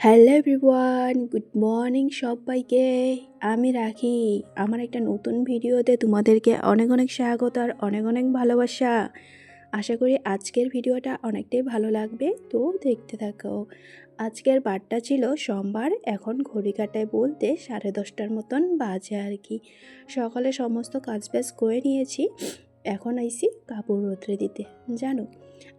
Hello everyone good morning সবাইকে। আমি রাখি। আমার একটা নতুন ভিডিওতে তোমাদেরকে অনেক অনেক স্বাগত আর অনেক অনেক ভালোবাসা। আশা করি আজকের ভিডিওটা অনেকটাই ভালো লাগবে, তো দেখতে থাকো। আজকের বারটা ছিল সোমবার, এখন ঘড়ি কাটায় বলতে সাড়ে দশটার মতন বাজে আর কি। সকালে সমস্ত কাজ বাজ করে নিয়েছি, এখন আইসি কাপড় রোদ্রে দিতে, জানো?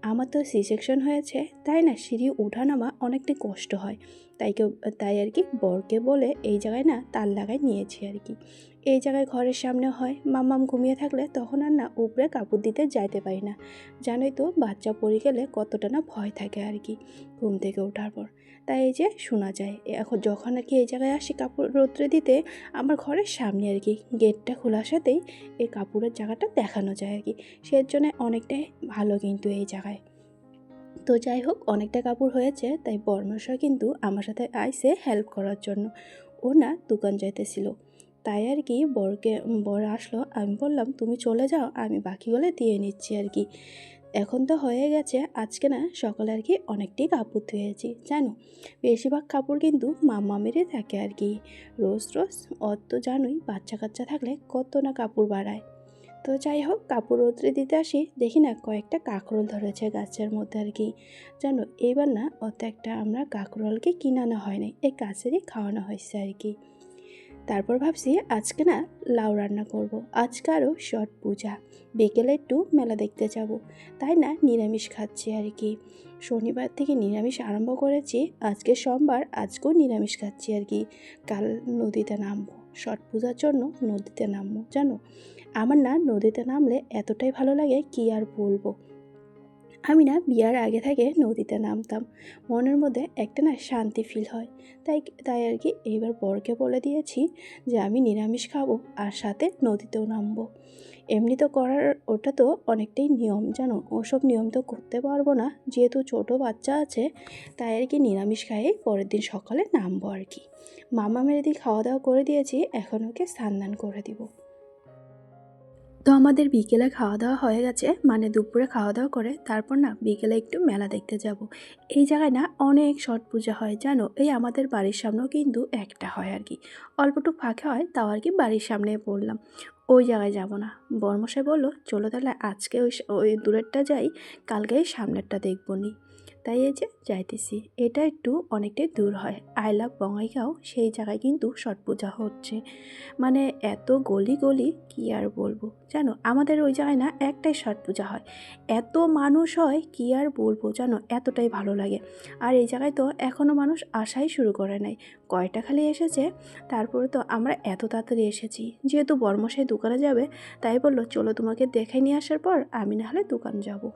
আমার তো সি সেকশন হয়েছে তাই না? সিঁড়ি ওঠা নামা অনেকটাই কষ্ট হয়। তাই কেউ, তাই আর কি বরকে বলে এই জায়গায় না তার লাগায় নিয়েছি আর কি। এই জায়গায় ঘরের সামনে হয় মাম্মাম ঘুমিয়ে থাকলে তখন আর না উপরে কাপড় দিতে যাইতে পারি না। জানোই তো বাচ্চা পড়ে গেলে কতটা না ভয় থাকে আর কি ঘুম থেকে ওঠার পর। তাই এই যে শোনা যায়, এখন যখন আর কি এই জায়গায় আসি কাপড় রোদ্রে দিতে, আমার ঘরের সামনে আর কি গেটটা খোলার সাথেই এই কাপড়ের জায়গাটা দেখানো যায় আর কি। সের জন্য অনেকটাই ভালো কিন্তু এই জায়গায়। তো যাই হোক, অনেকটা কাপড় হয়েছে, তাই বর্মশা কিন্তু আমার সাথে আইসে হেল্প করার জন্য। ও না দোকান যাইতেছিল। তাই আর কি বরকে, বর আসলো, আমি বললাম, তুমি চলে যাও, আমি বাকিগুলো দিয়ে নিচ্ছি আর কি। এখন তো হয়ে গেছে, আজকে না সকালে আর কি অনেকটাই কাপড় ধুয়েছি, জানো? বেশিরভাগ কাপড় কিন্তু মামা মেরে থাকে আর কি। রোজ রোজ, অত জানোই বাচ্চা কাচ্চা থাকলে কত না কাপড় বাড়ায়। তো যাই হোক, কাপড় রোদ্রে দিতে আসি। দেখি না, কয়েকটা কাঁকরোল ধরেছে গাছের মধ্যে আর কি। জানো এবার না, অত একটা আমরা কাঁকরোলকে কিনানো হয় নাই এই গাছেরই খাওয়ানো হয়েছে আর কি। তারপর ভাবছি, আজকে না লাউ রান্না করব। আজকে আরও ছট পূজা। বিকেলে একটু মেলা দেখতে যাব। তাই না, নিরামিষ খাচ্ছি আর কি। শনিবার থেকে নিরামিষ আরম্ভ করেছি। আজকে সোমবার, আজকেও নিরামিষ খাচ্ছি আর কি। কাল নদীতে নামবো। ছট পূজার জন্য নদীতে নামবো, জানো? আমার না নদীতে নামলে এতটাই ভালো লাগে কি আর বলব। আমি না বিয়ার আগে থেকে নদীতে নামতাম। মনের মধ্যে একটা না শান্তি ফিল হয়। তাই তাই আর কি এইবার বরকে বলে দিয়েছি যে আমি নিরামিষ খাব আর সাথে নদীতেও নামবো। এমনি তো করার ওটা তো অনেকটাই নিয়ম জানো? ওসব নিয়ম তো করতে পারব না। যেহেতু ছোট বাচ্চা আছে, তাই আর কি নিরামিষ খাইয়ে পরের দিন সকালে নামবো আর কি। মামা মেরে দিয়ে খাওয়া দাওয়া করে দিয়েছি, এখন ওকে স্নান করে দিব। তো আমাদের বিকেলে খাওয়া দাওয়া হয়ে গেছে মানে দুপুরে খাওয়া দাওয়া করে তারপর না বিকেলে একটু মেলা দেখতে যাব। এই জায়গায় না অনেক ছট পূজা হয়, জানো? এই আমাদের বাড়ির সামনেও কিন্তু একটা হয় আর কি। অল্পটুক ফাঁকে হয়, তাও আর কি বাড়ির সামনে পড়লাম। ওই জায়গায় যাব না। বর্মশাই বলল, চলো তাহলে আজকে ওই ওই দূরেরটা যাই, কালকে সামনেরটা দেখব নি। তাই এই যে যাইতেছি। এটা একটু অনেকটাই দূর হয়। আই লাভ বঙ্গাইগাঁও, সেই জায়গায় কিন্তু ছট পূজা হচ্ছে। মানে এত গলি গলি, কি আর বলব? জানো, আমাদের ওই জায়গায় না একটাই ছট পূজা হয়। এত মানুষ হয়, কি আর বলব? জানো, এতটাই ভালো লাগে। আর এই জায়গায় তো এখনও মানুষ আসাই শুরু করে নাই। কয়টা খালি এসেছে, তারপরে তো আমরা এত তাড়াতাড়ি এসেছি। যেহেতু বর্মশাই দোকানে যাবে, তাই বলল, চলো তোমাকে দেখে নিয়ে আসার পর আমি নাহলে দোকান যাব।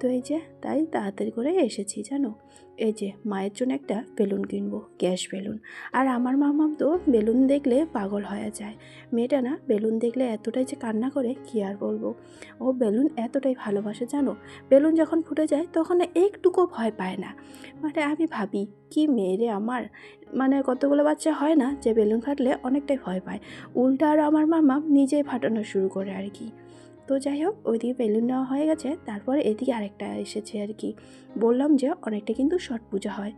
তো এই যে, তাই তাড়াতাড়ি করে এসেছি জানো? এই যে, মায়ের জন্য একটা বেলুন কিনবো, গ্যাস বেলুন। আর আমার মামাম তো বেলুন দেখলে পাগল হয়ে যায়। মেয়েটা না, বেলুন দেখলে এতটাই যে কান্না করে, কী আর বলব? ও বেলুন এতটাই ভালোবাসে জানো? বেলুন যখন ফুটে যায়, তখন একটুকু ভয় পায় না। মানে আমি ভাবি, কি মেয়েরে আমার? মানে কতগুলো বাচ্চা হয় না, যে বেলুন ফাটলে অনেকটাই ভয় পায়। উল্টা আর আমার মামা নিজেই ফাটানো শুরু করে আর কি। তো যাই হোক, ওইদিকে বেলুন নেওয়া হয়ে গেছে। তারপর এদিকে আরেকটা এসেছে আর কি। বললাম যে অনেকটা কিন্তু ছট পূজা হয়।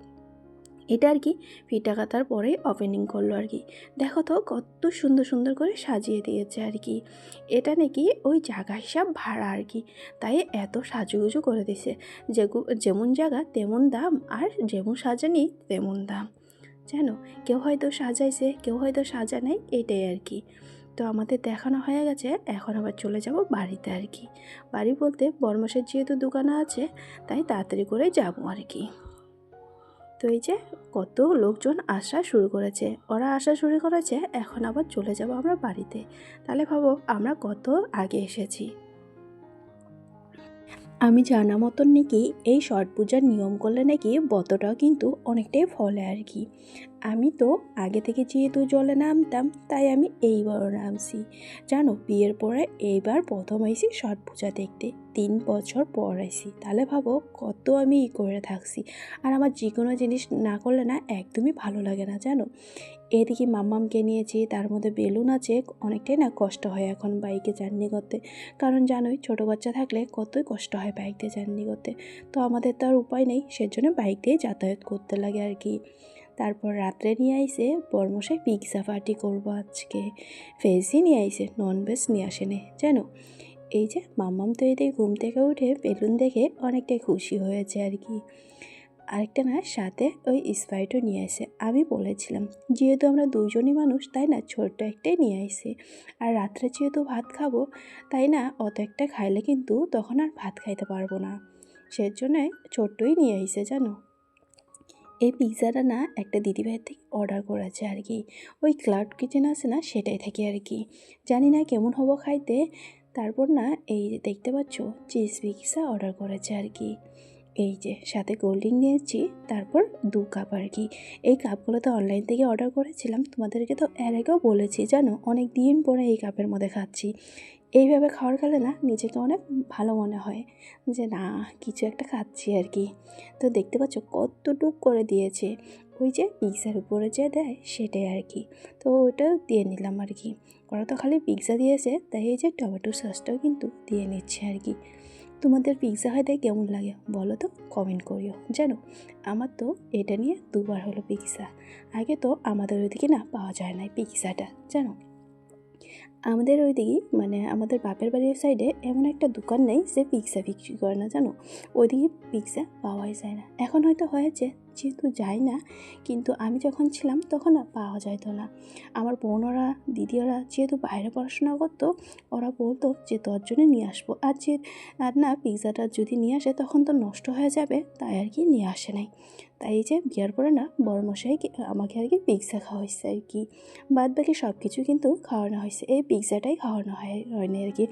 এটা আর কি ফিটা কাতার পরেই ওপেনিং করল আর কি। দেখো তো কত সুন্দর সুন্দর করে সাজিয়ে দিয়েছে আর কি। এটা নাকি ওই জায়গা হিসাব ভাড়া আর কি। তাই এত সাজুগুজু করে দিছে যেমন জায়গা তেমন দাম আর যেমন সাজানি তেমন দাম। জানো? কেউ হয়তো সাজাইছে, কেউ হয়তো সাজা নেই, এটাই আর কি। তো আমাদের দেখানো হয়ে গেছে, এখন আবার চলে যাব বাড়িতে আর কি। বাড়ি বলতে বর্মসের যেহেতু দোকানে আছে, তাই তাড়াতাড়ি করে যাব আর কি। তো এই যে কত লোকজন আসা শুরু করেছে, ওরা আসা শুরু করেছে, এখন আবার চলে যাব আমরা বাড়িতে। তাহলে ভাবো আমরা কত আগে এসেছি। আমি জানা মতন নাকি এই ষট পূজার নিয়ম করলে নাকি বতটাও কিন্তু অনেকটাই ফলে আর কি। আমি তো আগে থেকে যেহেতু জলে নামতাম, তাই আমি এইবারও নামছি। জানো, বিয়ের পরে এইবার প্রথম আইসি ষট পূজা দেখতে। তিন বছর আইসি তাহলে ভাবো কত আমি ই করে থাকছি। আর আমার যে কোনো জিনিস না করলে না একদমই ভালো লাগে না, জানো? এদিকে মাম্মামকে নিয়েছি, তার মধ্যে বেলুন আছে, অনেকটাই না কষ্ট হয় এখন বাইকে জার্নি করতে। কারণ জানোই ছোটো বাচ্চা থাকলে কতই কষ্ট হয় বাইক দিয়ে জার্নি করতে। তো আমাদের তো আর উপায় নেই, সেজন্য বাইক দিয়ে যাতায়াত করতে লাগে আর কি। তারপর রাত্রে নিয়ে আইসে বরমশাই পিৎজা পার্টি করব আজকে। ভেজই নিয়ে আইসে নন ভেজ নিয়ে আসেনি, জানো? এই যে মাম্মাম তো এদিকে ঘুম থেকে উঠে বেলুন দেখে অনেকটাই খুশি হয়েছে আর কি। আরেকটা না সাথে ওই স্প্রাইটও নিয়ে আসে। আমি বলেছিলাম, যেহেতু আমরা দুজনই মানুষ, তাই না ছোট্ট একটাই নিয়ে আসে। আর রাত্রে যেহেতু ভাত খাব, তাই না অত একটা খাইলে কিন্তু তখন আর ভাত খাইতে পারব না। সেজন্য ছোট্টই নিয়ে আইসে জানো? এই পিৎজাটা না একটা দিদিভাইয়ের থেকে অর্ডার করেছে আর কি। ওই ক্লাউড কিচেন আছে না, সেটাই থেকে আর কি। জানি না কেমন হব খাইতে। তারপর না, এই যে দেখতে পাচ্ছ, চিজ পিৎজা অর্ডার করেছে আর কি। এই যে, সাথে কোল্ড ড্রিঙ্ক নিয়েছি, তারপর দু কাপ আর কি। এই কাপগুলো তো অনলাইন থেকে অর্ডার করেছিলাম, তোমাদেরকে তো এর আগেও বলেছি, জানো? অনেক দিন পরে এই কাপের মধ্যে খাচ্ছি। এইভাবে খাওয়ার খেলে না, নিজেকে অনেক ভালো মনে হয় যে, না, কিছু একটা খাচ্ছি আর কি। তো দেখতে পাচ্ছ, কতটুক করে দিয়েছে। ওই যে পিৎজার উপরে যে দেয় সেটাই আর কি। তো ওটা দিয়ে নিলাম আর কি। ওরা তো খালি পিৎজা দিয়েছে, তাই এই যে টমেটো সসটাও কিন্তু দিয়ে নিচ্ছে আর কি। তোমাদের পিৎজা খাইতে কেমন লাগে বলো তো? কমেন্ট করিও। জানো, আমার তো এটা নিয়ে দুবার হলো পিৎজা। আগে তো আমাদের ওইদিকে না পাওয়া যায় না পিৎজাটা, জানো? আমাদের ওইদিকে মানে আমাদের বাপের বাড়ির সাইডে এমন একটা দোকান নেই যে পিৎজা বিক্রি করে না, জানো? ওইদিকে পিৎজা পাওয়াই যায় না। এখন হয়তো হয়েছে যেহেতু যাই না, কিন্তু আমি যখন ছিলাম তখন পাওয়া যাইতো না। আমার বোনরা দিদিরা যেহেতু বাইরে পড়াশোনা করতো, ওরা বলতো যে তোর জন্য নিয়ে আসব। আর যে, আর না পিৎজাটা যদি নিয়ে আসে তখন তো নষ্ট হয়ে যাবে, তাই আর কি নিয়ে আসে নাই। তাই যে বিয়ার পরে না বড়মশাই আমাকে আর কি পিৎজা খাওয়া হয়েছে আর কি। বাদ বাকি সব কিছু কিন্তু খাওয়ানো হয়েছে। এই পিৎজাটাই খাওয়ানো হয়, হয়নি আর কি।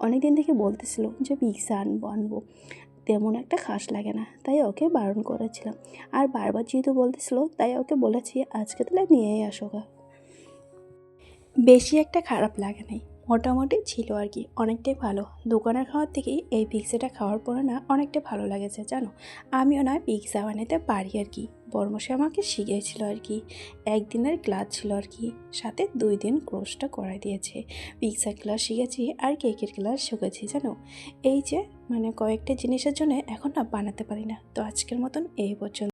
অনেক দিন থেকে বলতেছিল যে পিৎজা আনব আনব। তেমন একটা খাস লাগে না, তাই ওকে বারণ করেছিলাম। আর বারবার যেহেতু বলতেছিল, তাই ওকে বলেছি, আজকে তাহলে নিয়েই আসো বেশি একটা খারাপ লাগে নাই। মোটামুটি ছিল আর কি, অনেকটাই ভালো। দোকানের খাওয়ার থেকেই এই পিৎজাটা খাওয়ার পরে না অনেকটা ভালো লাগেছে, জানো? আমিও না পিৎজা বানাতে পারি আর কি। বর্মশে আমাকে শিখিয়েছিল আর কি। একদিনের ক্লাস ছিল আর কি, সাথে দুই দিন কোর্সটা করাই দিয়েছে। পিৎজা ক্লাস শিখেছি আর কেকের ক্লাস শিখেছি, জানো? এই যে মানে কয়েকটা জিনিসের জন্য এখন না বানাতে পারি না। তো আজকের মতন এই পর্যন্ত।